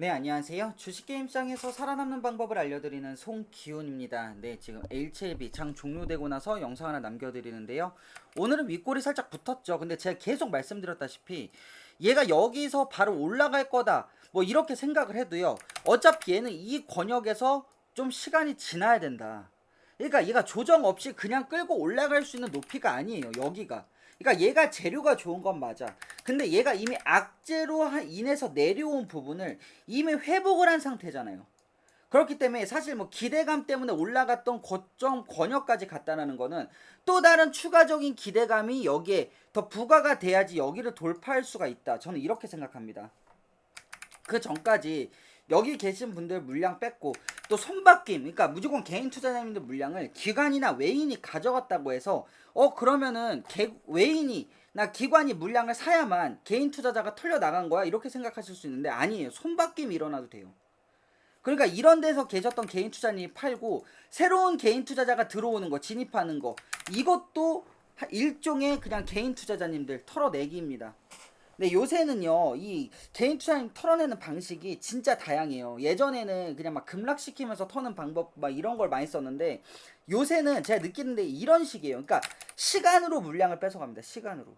네, 안녕하세요. 주식게임장에서 살아남는 방법을 알려드리는 송기훈입니다. 네, 지금 HLB 장 종료되고 나서 영상 하나 남겨드리는데요. 오늘은 윗골이 살짝 붙었죠. 근데 제가 계속 말씀드렸다시피 얘가 여기서 바로 올라갈 거다. 뭐 이렇게 생각을 해도요. 어차피 얘는 이 권역에서 좀 시간이 지나야 된다. 그러니까 얘가 조정 없이 그냥 끌고 올라갈 수 있는 높이가 아니에요. 여기가. 그러니까 얘가 재료가 좋은 건 맞아. 근데 얘가 이미 악재로 한- 인해서 내려온 부분을 이미 회복을 한 상태잖아요. 그렇기 때문에 사실 뭐 기대감 때문에 올라갔던 고점 권역까지 갔다는 거는 또 다른 추가적인 기대감이 여기에 더 부과가 돼야지 여기를 돌파할 수가 있다. 저는 이렇게 생각합니다. 그 전까지 여기 계신 분들 물량 뺐고 또 손바뀜 그러니까 무조건 개인 투자자님들 물량을 기관이나 외인이 가져갔다고 해서 어 그러면은 개, 외인이 나 기관이 물량을 사야만 개인 투자자가 털려 나간 거야? 이렇게 생각하실 수 있는데 아니에요. 손바뀜이 일어나도 돼요. 그러니까 이런 데서 계셨던 개인 투자님이 팔고 새로운 개인 투자자가 들어오는 거 진입하는 거 이것도 하- 일종의 그냥 개인 투자자님들 털어내기입니다 네, 요새는요, 이 개인 투자님 털어내는 방식이 진짜 다양해요. 예전에는 그냥 막 급락시키면서 터는 방법 막 이런 걸 많이 썼는데, 요새는 제가 느끼는데 이런 식이에요. 그러니까 시간으로 물량을 뺏어갑니다. 시간으로.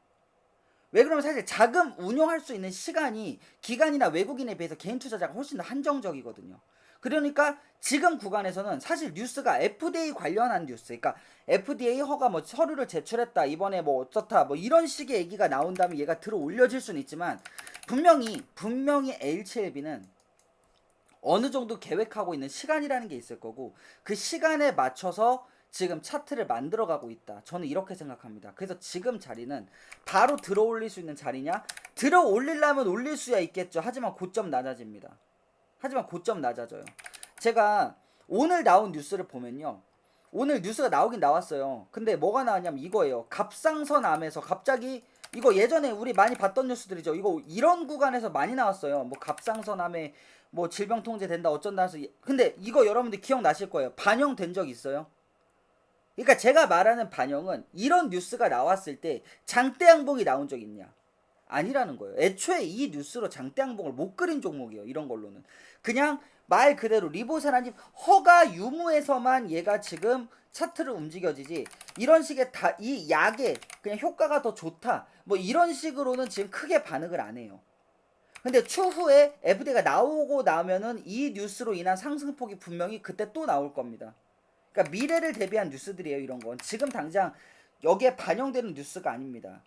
왜 그러면 사실 자금 운용할 수 있는 시간이 기관이나 외국인에 비해서 개인 투자자가 훨씬 더 한정적이거든요. 그러니까 지금 구간에서는 사실 뉴스가 FDA 관련한 뉴스, 그러니까 FDA 허가 뭐 서류를 제출했다, 이번에 뭐 어쩌다, 뭐 이런 식의 얘기가 나온다면 얘가 들어 올려질 수는 있지만 분명히 분명히 HLB는 어느 정도 계획하고 있는 시간이라는 게 있을 거고 그 시간에 맞춰서 지금 차트를 만들어가고 있다. 저는 이렇게 생각합니다. 그래서 지금 자리는 바로 들어 올릴 수 있는 자리냐? 들어 올리려면 올릴 수야 있겠죠. 하지만 고점 낮아집니다. 하지만 고점 낮아져요. 제가 오늘 나온 뉴스를 보면요. 오늘 뉴스가 나오긴 나왔어요. 근데 뭐가 나왔냐면 이거예요. 갑상선 암에서 갑자기 이거 예전에 우리 많이 봤던 뉴스들이죠. 이거 이런 구간에서 많이 나왔어요. 뭐 갑상선 암에 뭐 질병 통제 된다 어쩐다 해서 이- 근데 이거 여러분들 기억나실 거예요. 반영된 적 있어요? 그러니까 제가 말하는 반영은 이런 뉴스가 나왔을 때 장대 항복이 나온 적 있냐? 아니라는 거예요. 애초에 이 뉴스로 장대 항복을 못 그린 종목이에요. 이런 걸로는. 그냥 말 그대로 리보세라님 허가 유무에서만 얘가 지금 차트를 움직여지지 이런 식의 다 이 약에 그냥 효과가 더 좋다 뭐 이런 식으로는 지금 크게 반응을 안 해요. 근데 추후에 FD가 나오고 나면은 이 뉴스로 인한 상승폭이 분명히 그때 또 나올 겁니다. 그러니까 미래를 대비한 뉴스들이에요 이런 건 지금 당장 여기에 반영되는 뉴스가 아닙니다.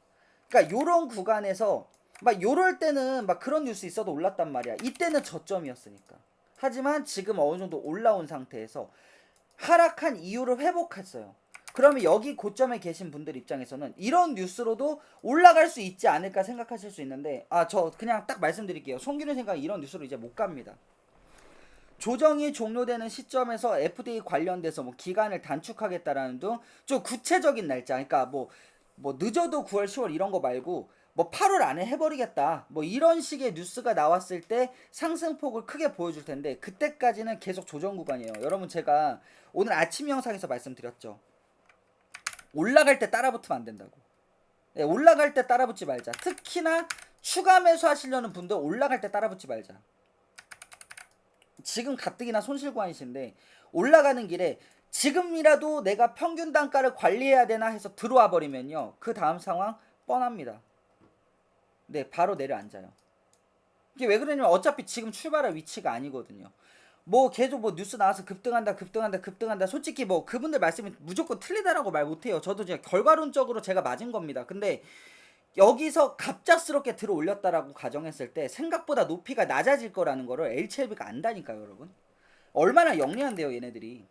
그러니까 요런 구간에서 막 요럴 때는 막 그런 뉴스 있어도 올랐단 말이야. 이때는 저점이었으니까. 하지만 지금 어느 정도 올라온 상태에서 하락한 이유를 회복했어요. 그러면 여기 고점에 계신 분들 입장에서는 이런 뉴스로도 올라갈 수 있지 않을까 생각하실 수 있는데 아 저 그냥 딱 말씀드릴게요. 송기는 생각 이런 뉴스로 이제 못 갑니다. 조정이 종료되는 시점에서 FDA 관련돼서 뭐 기간을 단축하겠다라는 등 좀 구체적인 날짜, 그러니까 뭐 뭐 늦어도 9월, 10월 이런 거 말고 뭐 8월 안에 해버리겠다, 뭐 이런 식의 뉴스가 나왔을 때 상승폭을 크게 보여줄 텐데 그때까지는 계속 조정 구간이에요. 여러분 제가 오늘 아침 영상에서 말씀드렸죠. 올라갈 때 따라붙으면 안 된다고. 네, 올라갈 때 따라붙지 말자. 특히나 추가 매수 하시려는 분들 올라갈 때 따라붙지 말자. 지금 가뜩이나 손실 구간이신데 올라가는 길에 지금이라도 내가 평균 단가를 관리해야 되나 해서 들어와 버리면요. 그 다음 상황 뻔합니다. 네, 바로 내려앉아요. 이게 왜 그러냐면 어차피 지금 출발할 위치가 아니거든요. 뭐 계속 뭐 뉴스 나와서 급등한다 급등한다 급등한다 솔직히 뭐 그분들 말씀이 무조건 틀리다라고 말 못해요 저도 그냥 결과론적으로 제가 맞은 겁니다 근데 여기서 갑작스럽게 들어 올렸다라고 가정했을 때 생각보다 높이가 낮아질 거라는 거를 HLB가 안다니까요 여러분 얼마나 영리한데요 얘네들이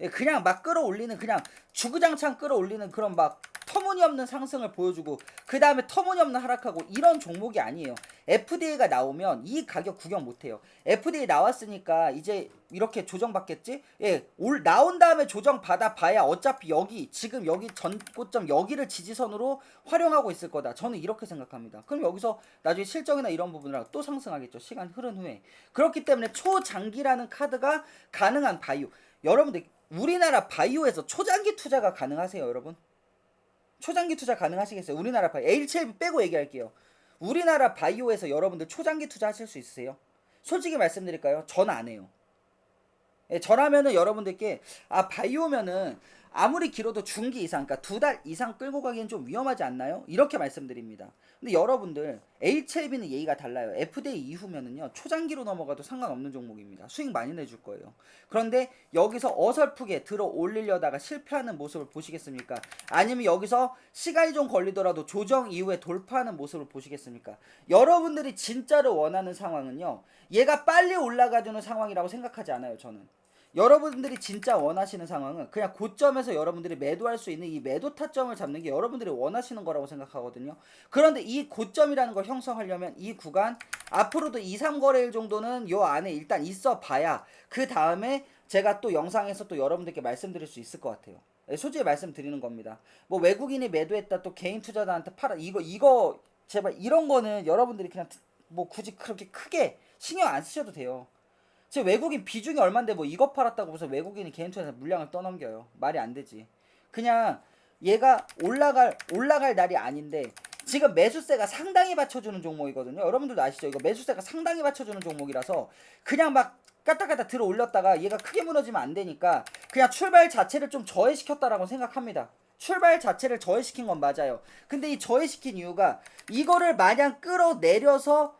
예, 그냥 막 끌어올리는 그냥 주구장창 끌어올리는 그런 막 터무니없는 상승을 보여주고 그 다음에 터무니없는 하락하고 이런 종목이 아니에요. FDA가 나오면 이 가격 구경 못해요. FDA 나왔으니까 이제 이렇게 조정받겠지? 예, 올 나온 다음에 조정 받아 봐야 어차피 여기 지금 여기 전고점 여기를 지지선으로 활용하고 있을 거다. 저는 이렇게 생각합니다. 그럼 여기서 나중에 실적이나 이런 부분을 또 상승하겠죠. 시간 흐른 후에 그렇기 때문에 초장기라는 카드가 가능한 바이오. 여러분들 우리나라 바이오에서 초장기 투자가 가능하세요, 여러분? 초장기 투자 가능하시겠어요? 우리나라 바이오 HLB 빼고 얘기할게요. 우리나라 바이오에서 여러분들 초장기 투자 하실 수 있으세요? 솔직히 말씀드릴까요? 전 안 해요. 예, 저라면은 여러분들께 아 바이오면은 아무리 길어도 중기 이상, 그러니까 두 달 이상 끌고 가기엔 좀 위험하지 않나요? 이렇게 말씀드립니다. 근데 여러분들 HLB는 예의가 달라요. FDA 이후면은요 초장기로 넘어가도 상관없는 종목입니다. 수익 많이 내줄 거예요. 그런데 여기서 어설프게 들어 올리려다가 실패하는 모습을 보시겠습니까? 아니면 여기서 시간이 좀 걸리더라도 조정 이후에 돌파하는 모습을 보시겠습니까? 여러분들이 진짜로 원하는 상황은요 얘가 빨리 올라가주는 상황이라고 생각하지 않아요 저는. 여러분들이 진짜 원하시는 상황은 그냥 고점에서 여러분들이 매도할 수 있는 이 매도 타점을 잡는 게 여러분들이 원하시는 거라고 생각하거든요. 그런데 이 고점이라는 걸 형성하려면 이 구간 앞으로도 2, 3거래일 정도는 요 안에 일단 있어 봐야 그 다음에 제가 또 영상에서 또 여러분들께 말씀드릴 수 있을 것 같아요. 예, 솔직히 말씀드리는 겁니다. 뭐 외국인이 매도했다 또 개인 투자자한테 팔아 이거 이거 제발 이런 거는 여러분들이 그냥 뭐 굳이 그렇게 크게 신경 안 쓰셔도 돼요. 제 외국인 비중이 얼만데 뭐 이거 팔았다고 해서 외국인이 개인 투자에서 물량을 떠넘겨요. 말이 안 되지. 그냥 얘가 올라갈 올라갈 날이 아닌데 지금 매수세가 상당히 받쳐주는 종목이거든요. 여러분들도 아시죠? 이거 매수세가 상당히 받쳐주는 종목이라서 그냥 막 까딱까딱 들어 올렸다가 얘가 크게 무너지면 안 되니까 그냥 출발 자체를 좀 저해시켰다라고 생각합니다. 출발 자체를 저해시킨 건 맞아요. 근데 이 저해시킨 이유가 이거를 마냥 끌어내려서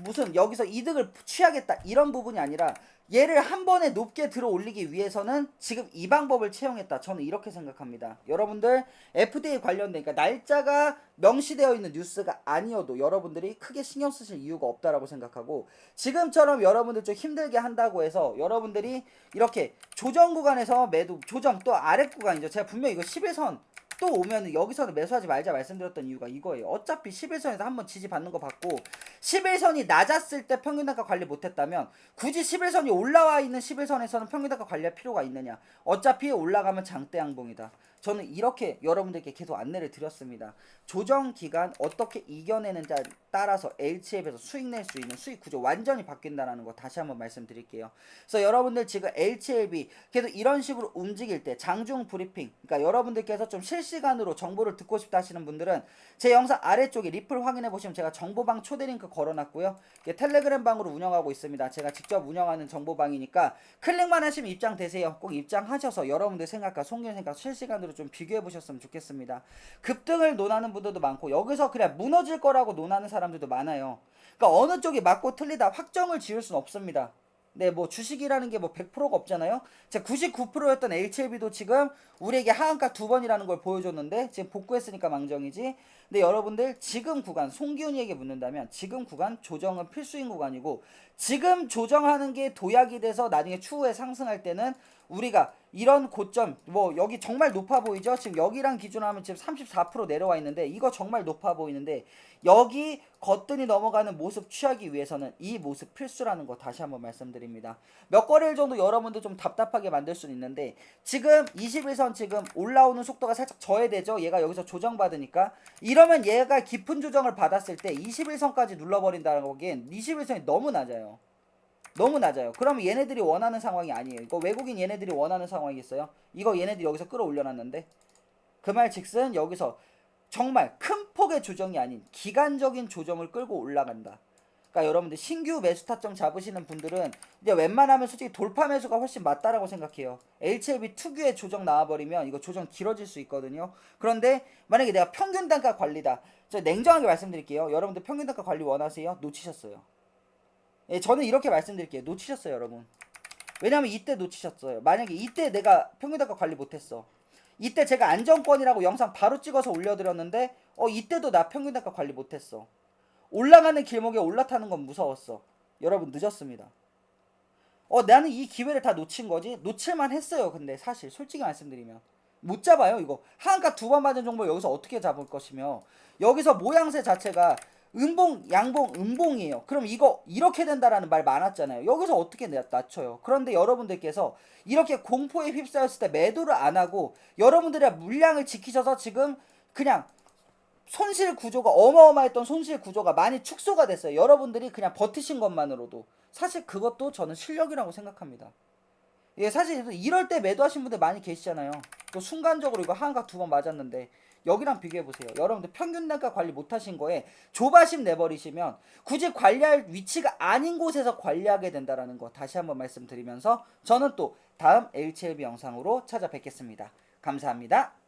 무슨 여기서 이득을 취하겠다 이런 부분이 아니라 얘를 한 번에 높게 들어 올리기 위해서는 지금 이 방법을 채용했다. 저는 이렇게 생각합니다. 여러분들 FDA 관련된 그러니까 날짜가 명시되어 있는 뉴스가 아니어도 여러분들이 크게 신경 쓰실 이유가 없다라고 생각하고 지금처럼 여러분들 좀 힘들게 한다고 해서 여러분들이 이렇게 조정 구간에서 매도 조정 또 아래 구간이죠. 제가 분명히 이거 11선 또 오면 여기서는 매수하지 말자 말씀드렸던 이유가 이거예요. 어차피 11선에서 한번 지지 받는 거 받고 11선이 낮았을 때 평균단가 관리 못했다면 굳이 11선이 올라와 있는 11선에서는 평균단가 관리할 필요가 있느냐? 어차피 올라가면 장대 양봉이다. 저는 이렇게 여러분들께 계속 안내를 드렸습니다. 조정 기간 어떻게 이겨내는지에 따라서 LCF에서 수익 낼 수 있는 수익 구조 완전히 바뀐다라는 거 다시 한번 말씀드릴게요. 그래서 여러분들 지금 LCLB 계속 이런 식으로 움직일 때 장중 브리핑, 그러니까 여러분들께서 좀 실시간으로 정보를 듣고 싶다 하시는 분들은 제 영상 아래쪽에 리플 확인해 보시면 제가 정보방 초대 링크 걸어놨고요. 텔레그램 방으로 운영하고 있습니다. 제가 직접 운영하는 정보방이니까 클릭만 하시면 입장 되세요. 꼭 입장하셔서 여러분들 생각과 송기현 생각 실시간으로 좀 비교해 보셨으면 좋겠습니다. 급등을 논하는 분들도 많고 여기서 그냥 무너질 거라고 논하는 사람들도 많아요. 그러니까 어느 쪽이 맞고 틀리다 확정을 지을 수는 없습니다. 네, 뭐 주식이라는 게 뭐 100%가 없잖아요. 자, 99%였던 HLB도 지금 우리에게 하한가 두 번이라는 걸 보여줬는데 지금 복구했으니까 망정이지. 근데 여러분들 지금 구간 송기훈이에게 묻는다면 지금 구간 조정은 필수인 구간이고 지금 조정하는 게 도약이 돼서 나중에 추후에 상승할 때는 우리가 이런 고점 뭐 여기 정말 높아 보이죠? 지금 여기랑 기준하면 지금 34% 내려와 있는데 이거 정말 높아 보이는데 여기 거뜬히 넘어가는 모습 취하기 위해서는 이 모습 필수라는 거 다시 한번 말씀드립니다. 몇 거래일 정도 여러분들 좀 답답하게 만들 수는 있는데 지금 21선 지금 올라오는 속도가 살짝 저해되죠? 얘가 여기서 조정받으니까 이러면 얘가 깊은 조정을 받았을 때 21선까지 눌러버린다는 거기엔 21선이 너무 낮아요. 너무 낮아요. 그러면 얘네들이 원하는 상황이 아니에요. 이거 외국인 얘네들이 원하는 상황이겠어요? 이거 얘네들이 여기서 끌어올려놨는데 그 말 즉슨 여기서 정말 큰 폭의 조정이 아닌 기간적인 조정을 끌고 올라간다. 그러니까 여러분들 신규 매수 타점 잡으시는 분들은 이제 웬만하면 솔직히 돌파 매수가 훨씬 맞다라고 생각해요. HLB 특유의 조정 나와버리면 이거 조정 길어질 수 있거든요. 그런데 만약에 내가 평균 단가 관리다. 저 냉정하게 말씀드릴게요. 여러분들 평균 단가 관리 원하세요? 놓치셨어요. 예, 저는 이렇게 말씀드릴게요. 놓치셨어요, 여러분. 왜냐면 이때 놓치셨어요. 만약에 이때 내가 평균단가 관리 못했어. 이때 제가 안정권이라고 영상 바로 찍어서 올려드렸는데 어 이때도 나 평균단가 관리 못했어. 올라가는 길목에 올라타는 건 무서웠어. 여러분 늦었습니다. 어 나는 이 기회를 다 놓친 거지. 놓칠만 했어요. 근데 사실 솔직히 말씀드리면 못 잡아요 이거. 한가 두 번 맞은 종목 여기서 어떻게 잡을 것이며 여기서 모양새 자체가 음봉, 양봉, 음봉이에요. 그럼 이거 이렇게 된다라는 말 많았잖아요. 여기서 어떻게 내- 낮춰요? 그런데 여러분들께서 이렇게 공포에 휩싸였을 때 매도를 안 하고 여러분들의 물량을 지키셔서 지금 그냥 손실 구조가 어마어마했던 손실 구조가 많이 축소가 됐어요. 여러분들이 그냥 버티신 것만으로도 사실 그것도 저는 실력이라고 생각합니다. 예, 사실 이럴 때 매도하신 분들 많이 계시잖아요. 또 순간적으로 이거 한각 두번 맞았는데 여기랑 비교해 보세요. 여러분들 평균 단가 관리 못 하신 거에 조바심 내버리시면 굳이 관리할 위치가 아닌 곳에서 관리하게 된다라는 거 다시 한번 말씀드리면서 저는 또 다음 HLB 영상으로 찾아뵙겠습니다. 감사합니다.